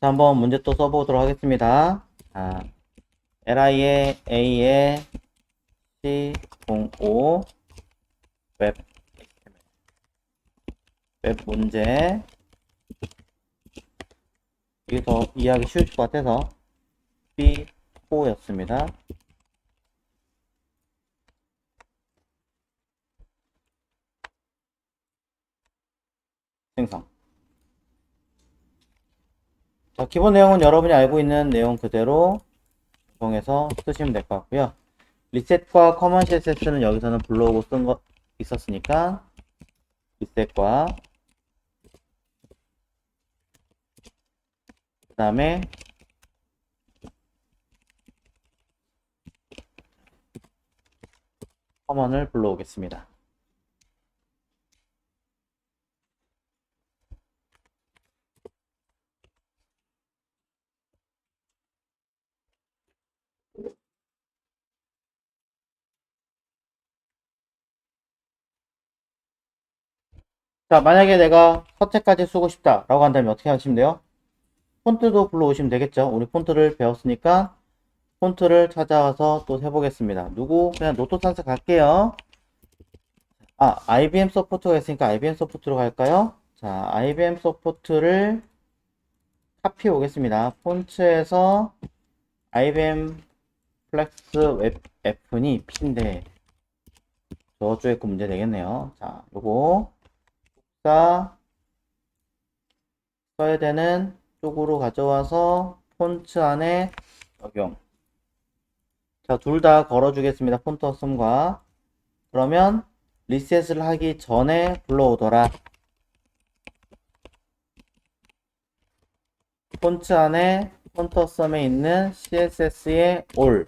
자, 한번 문제 또 써보도록 하겠습니다. 자, LI의 A의 C05 웹, 웹 문제. 이게 더 이해하기 쉬울 것 같아서 B4였습니다. 생성. 자, 기본 내용은 여러분이 알고 있는 내용 그대로 적용해서 쓰시면 될 것 같고요. 리셋과 커먼 CSS는 여기서는 불러오고 쓴거 있었으니까 리셋과 그 다음에 커먼을 불러오겠습니다. 자, 만약에 내가 서체까지 쓰고 싶다 라고 한다면 어떻게 하시면 돼요? 폰트도 불러오시면 되겠죠. 우리 폰트를 배웠으니까 폰트를 찾아와서 또 해보겠습니다. 누구? 그냥 노트산스 갈게요. 아, IBM 서포트가 있으니까 IBM 서포트로 갈까요? 자, IBM 서포트를 카피 오겠습니다. 폰트에서 IBM 플렉스 웹 F니 P인데 저쪽에 거 문제 되겠네요. 자, 요거 자, 써야 되는 쪽으로 가져와서 폰트 안에 적용. 자, 둘 다 걸어주겠습니다. 폰트 어썸과. 그러면 리셋을 하기 전에 불러오더라. 폰트 안에 폰트 어썸에 있는 CSS의 all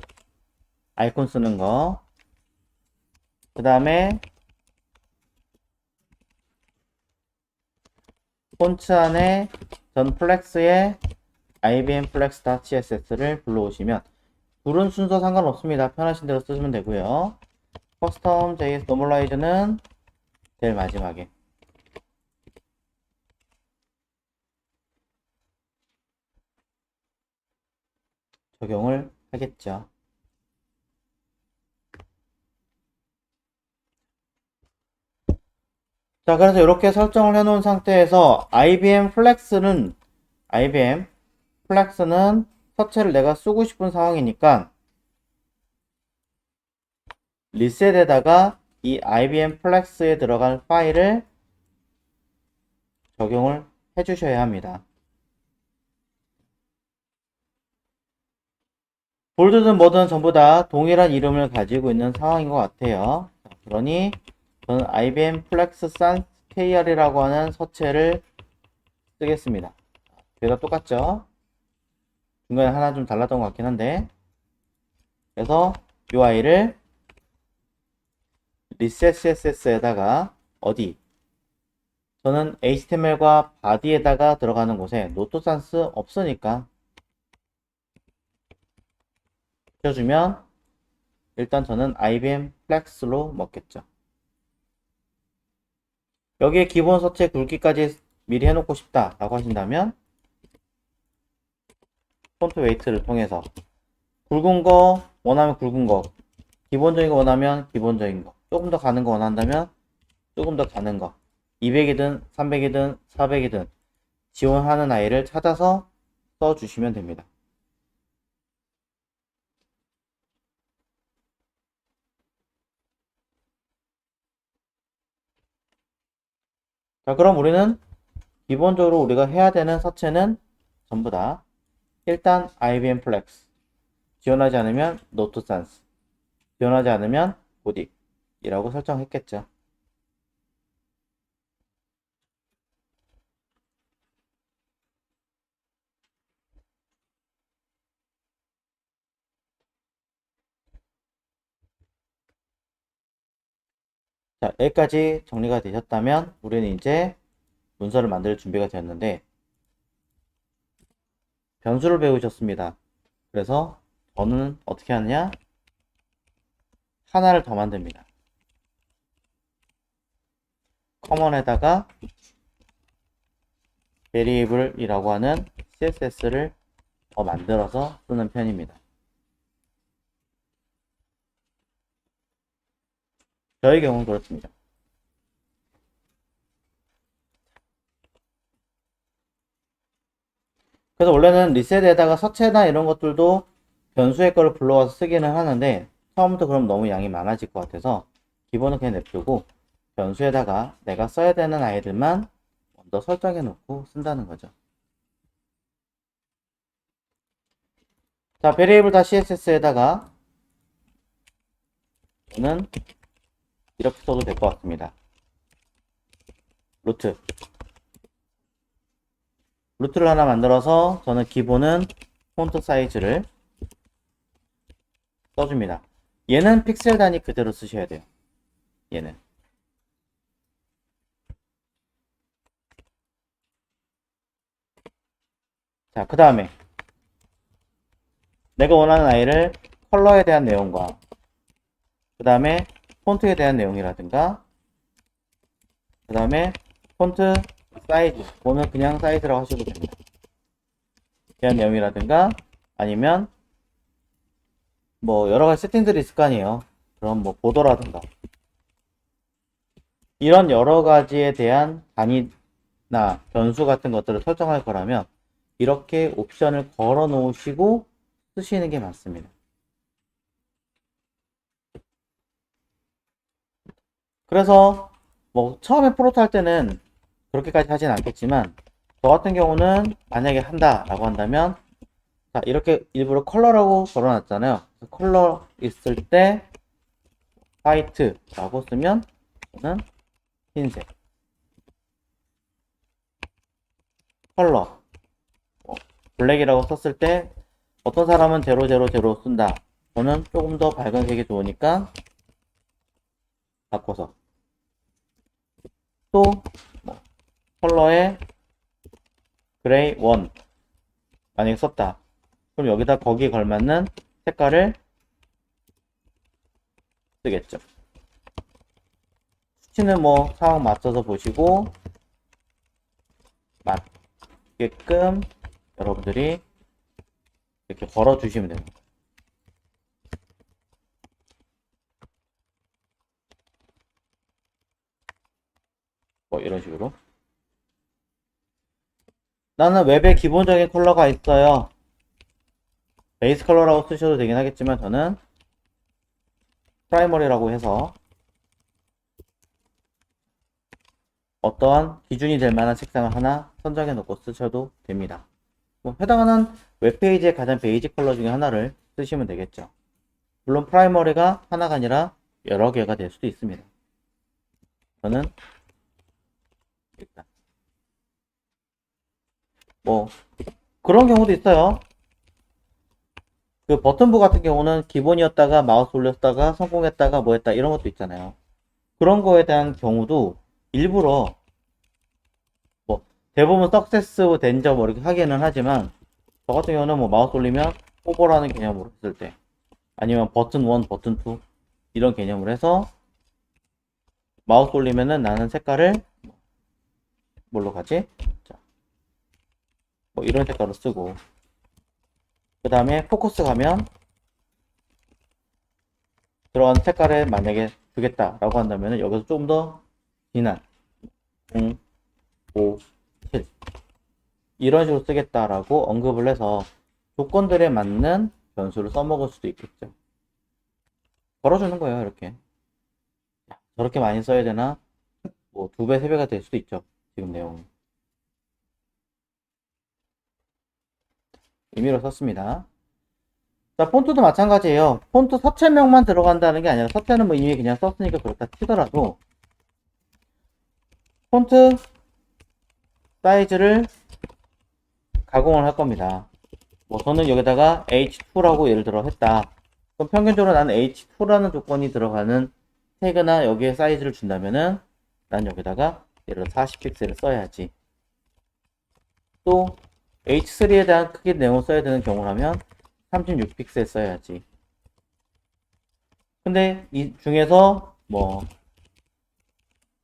아이콘 쓰는 거. 그 다음에 폰트 안에 전 플렉스의 IBM flex.css를 불러오시면 둘은 순서 상관없습니다. 편하신 대로 쓰시면 되고요. 커스텀 JS 노멀라이즈는 제일 마지막에 적용을 하겠죠. 자, 그래서 이렇게 설정을 해 놓은 상태에서 IBM 플렉스는 IBM 플렉스는 서체를 내가 쓰고 싶은 상황이니까 리셋에다가 이 IBM 플렉스에 들어간 파일을 적용을 해 주셔야 합니다. 볼드든 뭐든 전부 다 동일한 이름을 가지고 있는 상황인 것 같아요. 자, 그러니 저는 IBM 플렉스 산스 KR이라고 하는 서체를 쓰겠습니다. 둘다 똑같죠? 중간에 하나 좀 달랐던 것 같긴 한데 그래서 UI를 reset CSS에다가 어디 저는 HTML과 바디에다가 들어가는 곳에 노트 산스 없으니까 켜주면 일단 저는 IBM 플렉스로 먹겠죠. 여기에 기본 서체 굵기까지 미리 해놓고 싶다 라고 하신다면 폰트 웨이트를 통해서 굵은 거 원하면 굵은 거 기본적인 거 원하면 기본적인 거 조금 더 가는 거 원한다면 조금 더 가는 거 200이든 300이든 400이든 지원하는 아이를 찾아서 써주시면 됩니다. 자, 그럼 우리는 기본적으로 우리가 해야 되는 서체는 전부 다 일단 IBM 플렉스 지원하지 않으면 노트 산스 지원하지 않으면 보딕 이라고 설정했겠죠. 자, 여기까지 정리가 되셨다면 우리는 이제 문서를 만들 준비가 되었는데 변수를 배우셨습니다. 그래서 저는 어떻게 하느냐? 하나를 더 만듭니다. 커먼에다가 variable이라고 하는 CSS를 더 만들어서 쓰는 편입니다. 저의 경우는 그렇습니다. 그래서 원래는 리셋에다가 서체나 이런 것들도 변수의 거를 불러와서 쓰기는 하는데 처음부터 그럼 너무 양이 많아질 것 같아서 기본은 그냥 냅두고 변수에다가 내가 써야 되는 아이들만 먼저 설정해 놓고 쓴다는 거죠. 자, 베리에이블 다 CSS에다가 저는 이렇게 써도 될 것 같습니다. 루트 루트를 하나 만들어서 저는 기본은 폰트 사이즈를 써줍니다. 얘는 픽셀 단위 그대로 쓰셔야 돼요. 얘는. 자, 그 다음에 내가 원하는 아이를 컬러에 대한 내용과 그 다음에 폰트에 대한 내용이라든가 그 다음에 폰트 사이즈 오늘 그냥 사이즈라고 하셔도 됩니다. 대한 내용이라든가 아니면 뭐 여러 가지 세팅들이 있을 거 아니에요. 그럼 뭐 보도라든가 이런 여러 가지에 대한 단위나 변수 같은 것들을 설정할 거라면 이렇게 옵션을 걸어 놓으시고 쓰시는 게 맞습니다. 그래서 뭐 처음에 프로토 할 때는 그렇게까지 하진 않겠지만 저 같은 경우는 만약에 한다라고 한다면 자 이렇게 일부러 컬러라고 걸어놨잖아요. 컬러 있을 때 화이트라고 쓰면 저는 흰색 컬러 뭐, 블랙이라고 썼을 때 어떤 사람은 000 쓴다. 저는 조금 더 밝은 색이 좋으니까 바꿔서 또 뭐, 컬러에 그레이 1 만약에 썼다. 그럼 여기다 거기에 걸맞는 색깔을 쓰겠죠. 수치는 뭐 상황 맞춰서 보시고 맞게끔 여러분들이 이렇게 걸어 주시면 됩니다. 뭐 이런 식으로 나는 웹에 기본적인 컬러가 있어요. 베이스 컬러라고 쓰셔도 되긴 하겠지만 저는 프라이머리라고 해서 어떠한 기준이 될 만한 색상을 하나 선정해 놓고 쓰셔도 됩니다. 뭐 해당하는 웹페이지의 가장 베이직 컬러 중에 하나를 쓰시면 되겠죠. 물론 프라이머리가 하나가 아니라 여러 개가 될 수도 있습니다. 저는 일단 뭐 그런 경우도 있어요. 그 버튼부 같은 경우는 기본이었다가 마우스 올렸다가 성공했다가 뭐 했다 이런 것도 있잖아요. 그런 거에 대한 경우도 일부러 뭐 대부분 석세스 된점 뭐 이렇게 하기는 하지만 저 같은 경우는 뭐 마우스 올리면 오버라는 개념으로 했을 때 아니면 버튼 1, 버튼 2 이런 개념으로 해서 마우스 올리면은 나는 색깔을 뭘로 가지? 자, 뭐 이런 색깔로 쓰고 그 다음에 포커스 가면 들어간 색깔을 만약에 주겠다라고 한다면 여기서 조금 더 진한 0, 5, 7 이런 식으로 쓰겠다라고 언급을 해서 조건들에 맞는 변수를 써먹을 수도 있겠죠. 걸어주는 거예요, 이렇게. 저렇게 많이 써야 되나? 뭐, 두 배, 세 배가 될 수도 있죠. 지금 내용이. 의미로 썼습니다. 자, 폰트도 마찬가지예요. 폰트 서체명만 들어간다는 게 아니라 서체는 뭐 이미 그냥 썼으니까 그렇다 치더라도 폰트 사이즈를 가공을 할 겁니다. 뭐 저는 여기다가 H2라고 예를 들어 했다. 그럼 평균적으로 나는 H2라는 조건이 들어가는 태그나 여기에 사이즈를 준다면은 난 여기다가 예를 들어 40픽셀을 써야지. 또 H3에 대한 크기 내용을 써야 되는 경우라면 36픽셀 써야지. 근데 이 중에서 뭐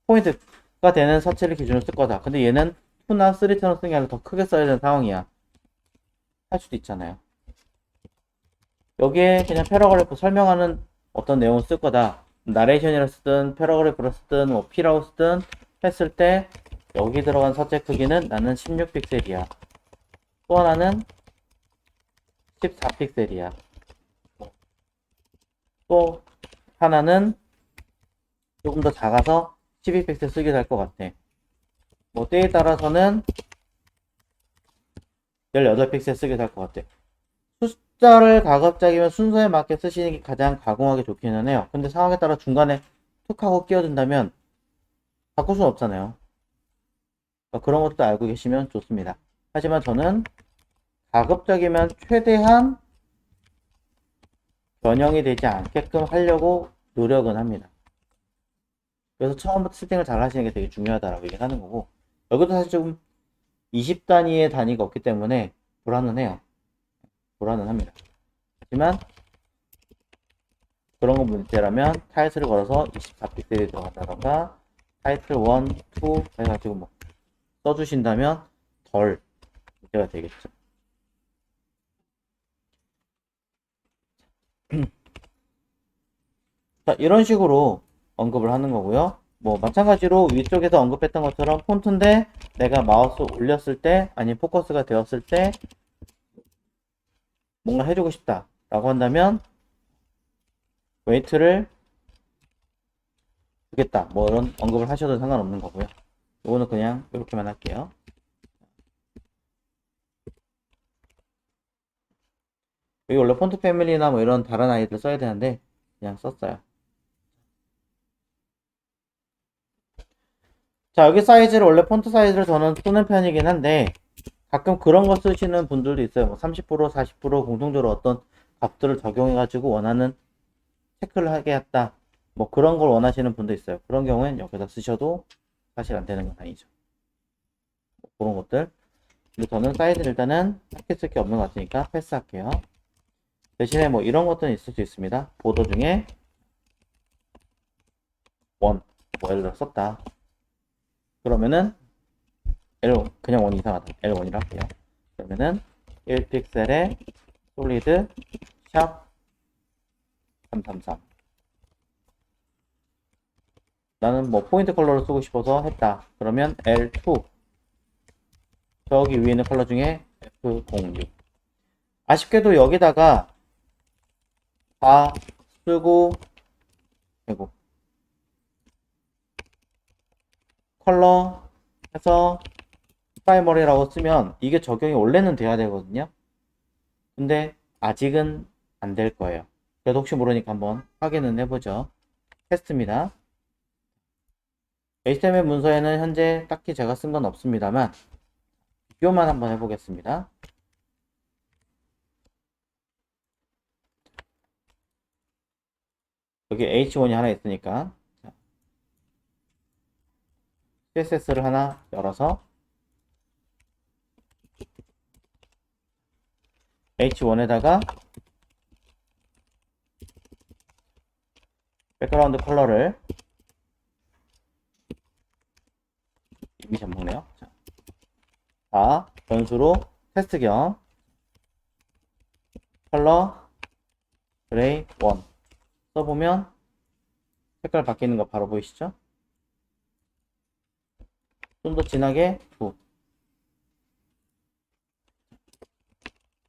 포인트가 되는 서체를 기준으로 쓸 거다. 근데 얘는 2나 3처럼 쓰는 게 아니라 더 크게 써야 되는 상황이야. 할 수도 있잖아요. 여기에 그냥 패러그래프 설명하는 어떤 내용을 쓸 거다. 나레이션이라 쓰든 패러그래프로 쓰든 뭐 P라고 쓰든 했을 때 여기 들어간 서체 크기는 나는 16픽셀이야. 또 하나는 14픽셀이야. 또 하나는 조금 더 작아서 12픽셀 쓰기도 할것 같아. 뭐 때에 따라서는 18픽셀 쓰기도 할것 같아. 숫자를 가급적이면 순서에 맞게 쓰시는 게 가장 가공하기 좋기는 해요. 근데 상황에 따라 중간에 툭 하고 끼어든다면 바꿀 수는 없잖아요. 그러니까 그런 것도 알고 계시면 좋습니다. 하지만 저는 가급적이면 최대한 변형이 되지 않게끔 하려고 노력은 합니다. 그래서 처음부터 세팅을 잘 하시는 게 되게 중요하다라고 얘기하는 거고 여기도 사실 조금 20 단위의 단위가 없기 때문에 불안은 해요. 불안은 합니다. 하지만 그런 거 문제라면 타이틀을 걸어서 24픽셀이 들어간다던가 타이틀 1, 2 해가지고 뭐 써주신다면 덜 문제가 되겠죠. 자, 이런 식으로 언급을 하는 거고요. 뭐 마찬가지로 위쪽에서 언급했던 것처럼 폰트인데 내가 마우스 올렸을 때 아니 포커스가 되었을 때 뭔가 해주고 싶다 라고 한다면 웨이트를 주겠다 뭐 이런 언급을 하셔도 상관없는 거고요 이거는 그냥 이렇게만 할게요 여기 원래 폰트 패밀리나 뭐 이런 다른 아이들 써야 되는데 그냥 썼어요 자 여기 사이즈를 원래 폰트 사이즈를 저는 쓰는 편이긴 한데 가끔 그런 거 쓰시는 분들도 있어요. 뭐 30%, 40% 공통적으로 어떤 값들을 적용해 가지고 원하는 체크를 하게 했다. 뭐 그런 걸 원하시는 분도 있어요. 그런 경우엔 여기다 쓰셔도 사실 안 되는 건 아니죠. 뭐 그런 것들. 근데 저는 사이즈를 일단은 딱히 쓸 게 없는 것 같으니까 패스할게요. 대신에 뭐 이런 것들은 있을 수 있습니다. 보도 중에 원, 뭐 예를 들어 썼다. 그러면은 L1 그냥 원 이상하다. L1이라 할게요. 그러면은 1픽셀에 솔리드 샵 333 나는 뭐 포인트 컬러를 쓰고 싶어서 했다. 그러면 L2 저기 위에 있는 컬러 중에 F06 아쉽게도 여기다가 다 쓰고 아이고 컬러 해서 프라이머리라고 쓰면 이게 적용이 원래는 돼야 되거든요. 근데 아직은 안 될 거예요. 그래도 혹시 모르니까 한번 확인은 해보죠. 테스트입니다. HTML 문서에는 현재 딱히 제가 쓴 건 없습니다만 비교만 한번 해보겠습니다. 여기 H1이 하나 있으니까 CSS를 하나 열어서 H1에다가 백그라운드 컬러를 이미 잡먹네요. 자, 자, 변수로 테스트 겸. 컬러 그레이 1 써보면 색깔 바뀌는 거 바로 보이시죠? 좀 더 진하게 9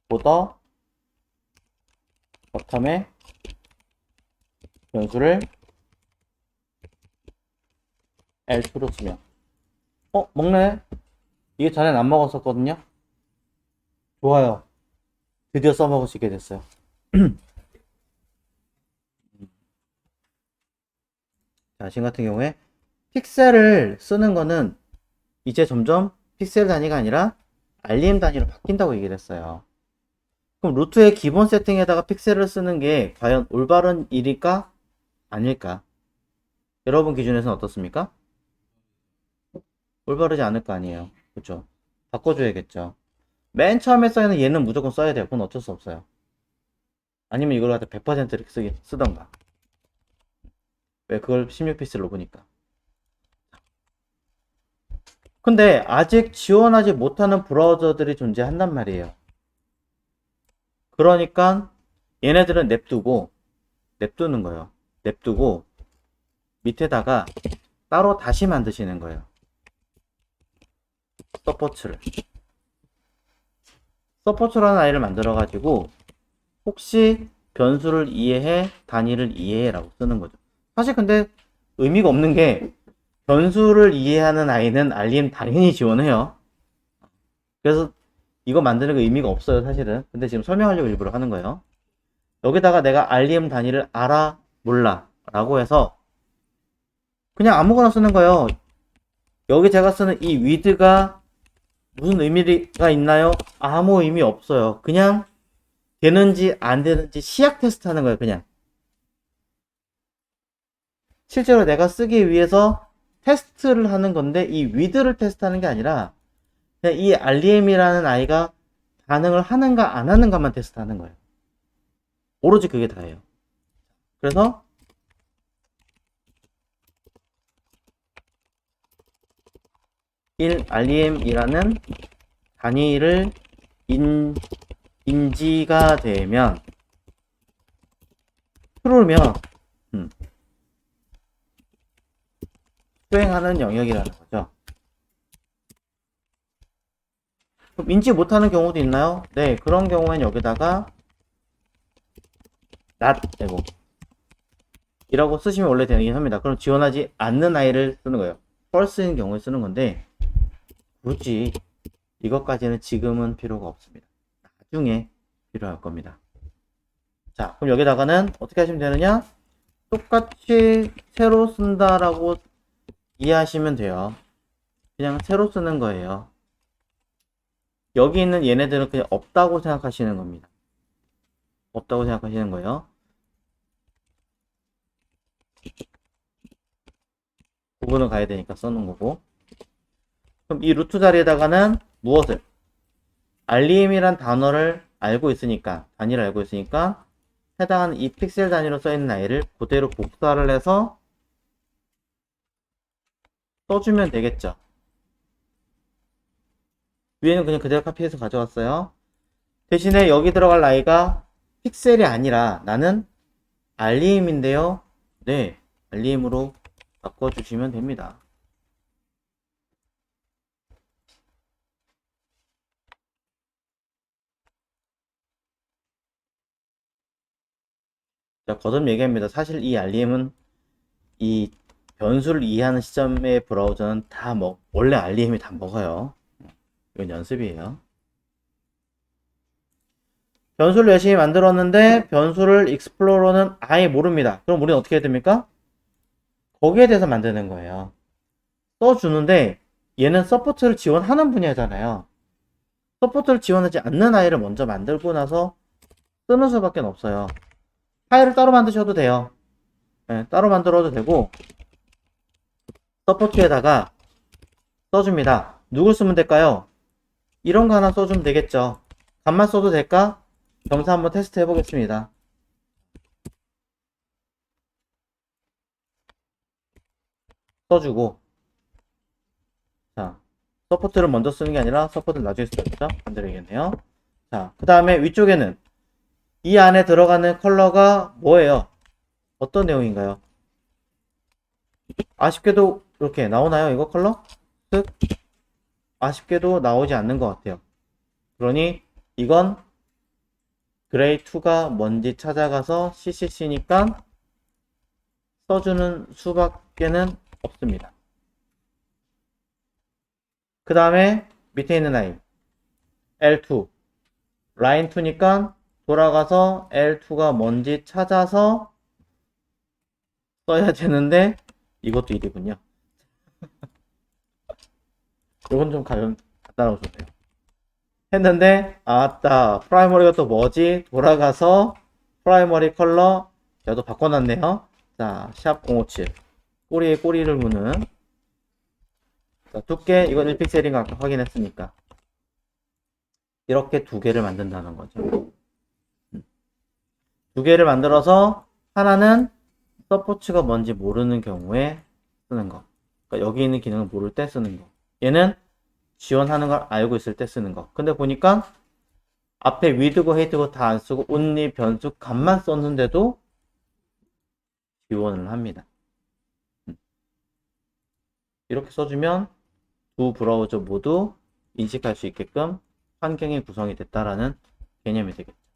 보더 버텀에 변수를 L2로 쓰면 어? 먹네 이게 전엔 안 먹었었거든요 좋아요 드디어 써먹을 수 있게 됐어요 자 지금 같은 경우에 픽셀을 쓰는 거는 이제 점점 픽셀 단위가 아니라 알림 단위로 바뀐다고 얘기를 했어요 그럼 루트의 기본 세팅에다가 픽셀을 쓰는 게 과연 올바른 일일까? 아닐까? 여러분 기준에서는 어떻습니까? 올바르지 않을 거 아니에요. 그죠? 바꿔줘야겠죠. 맨 처음에 써야는 얘는 무조건 써야 돼요. 그건 어쩔 수 없어요. 아니면 이걸 갖다 100% 이렇게 쓰기, 쓰던가. 왜 그걸 16피스로 보니까. 근데 아직 지원하지 못하는 브라우저들이 존재한단 말이에요. 그러니까 얘네들은 냅두고 냅두는 거예요. 냅두고 밑에다가 따로 다시 만드시는 거예요. 서포트를. 서포트라는 아이를 만들어 가지고 혹시 변수를 이해해 단위를 이해해 라고 쓰는 거죠. 사실 근데 의미가 없는 게 변수를 이해하는 아이는 알림 당연히 지원해요. 그래서 이거 만드는 거 의미가 없어요, 사실은. 근데 지금 설명하려고 일부러 하는 거예요. 여기다가 내가 알림 단위를 알아, 몰라 라고 해서 그냥 아무거나 쓰는 거예요. 여기 제가 쓰는 이 위드가 무슨 의미가 있나요? 아무 의미 없어요. 그냥 되는지 안 되는지 시약 테스트 하는 거예요, 그냥. 실제로 내가 쓰기 위해서 테스트를 하는 건데 이 위드를 테스트하는 게 아니라 그냥 이 REM이라는 아이가 반응을 하는가 안 하는가만 테스트하는 거예요. 오로지 그게 다예요. 그래서 일 REM이라는 단위를 인, 인지가 되면 트루면 음, 수행하는 영역이라는 거죠. 그럼 인지 못하는 경우도 있나요? 네, 그런 경우엔 여기다가 not 되고 이라고 쓰시면 원래 되긴 합니다. 그럼 지원하지 않는 아이를 쓰는 거예요. false인 경우에 쓰는 건데 굳이 이것까지는 지금은 필요가 없습니다. 나중에 필요할 겁니다. 자, 그럼 여기다가는 어떻게 하시면 되느냐? 똑같이 새로 쓴다라고 이해하시면 돼요. 그냥 새로 쓰는 거예요. 여기 있는 얘네들은 그냥 없다고 생각하시는 겁니다. 없다고 생각하시는 거예요. 부분을 가야 되니까 써놓은 거고. 그럼 이 루트 자리에다가는 무엇을? REM이란 단어를 알고 있으니까, 단위를 알고 있으니까, 해당하는 이 픽셀 단위로 써있는 아이를 그대로 복사를 해서 써주면 되겠죠. 위에는 그냥 그대로 카피해서 가져왔어요. 대신에 여기 들어갈 아이가 픽셀이 아니라 나는 REM인데요. 네, REM으로 바꿔주시면 됩니다. 거듭 얘기합니다. 사실 이 REM은 이 변수를 이해하는 시점의 브라우저는 다 먹, 원래 REM이 다 먹어요. 이건 연습이에요. 변수를 열심히 만들었는데 변수를 익스플로러는 아예 모릅니다. 그럼 우리는 어떻게 해야 됩니까? 거기에 대해서 만드는 거예요. 써주는데 얘는 서포트를 지원하는 분야잖아요. 서포트를 지원하지 않는 아이를 먼저 만들고 나서 쓰는 수밖에 없어요. 파일을 따로 만드셔도 돼요. 네, 따로 만들어도 되고 서포트에다가 써줍니다. 누굴 쓰면 될까요? 이런 거 하나 써주면 되겠죠. 간만 써도 될까? 점사 한번 테스트 해보겠습니다. 써주고 자 서포트를 먼저 쓰는 게 아니라 서포트를 나중에 써야겠죠? 만들어야겠네요. 자, 그 다음에 위쪽에는 이 안에 들어가는 컬러가 뭐예요? 어떤 내용인가요? 아쉽게도 이렇게 나오나요? 이거 컬러? 쓱 아쉽게도 나오지 않는 것 같아요. 그러니 이건 그레이 2가 뭔지 찾아가서 CCC니까 써주는 수밖에는 없습니다. 그 다음에 밑에 있는 라인 L2 라인 2니까 돌아가서 L2가 뭔지 찾아서 써야 되는데 이것도 일이군요. 이건 좀 가면 갖다 놓으셨네요. 했는데 아따 프라이머리가 또 뭐지? 돌아가서 프라이머리 컬러 또 바꿔놨네요. 자, 샵 057 꼬리에 꼬리를 무는 자, 두께 이건 1픽셀인가 아까 확인했으니까 이렇게 두 개를 만든다는 거죠. 음. 두 개를 만들어서 하나는 서포츠가 뭔지 모르는 경우에 쓰는 거. 그러니까 여기 있는 기능을 모를 때 쓰는 거. 얘는 지원하는 걸 알고 있을 때 쓰는 거. 근데 보니까 앞에 위드고 헤이드고 다 안 쓰고 온리 변수 값만 썼는데도 지원을 합니다. 음. 이렇게 써주면 두 브라우저 모두 인식할 수 있게끔 환경이 구성이 됐다라는 개념이 되겠죠.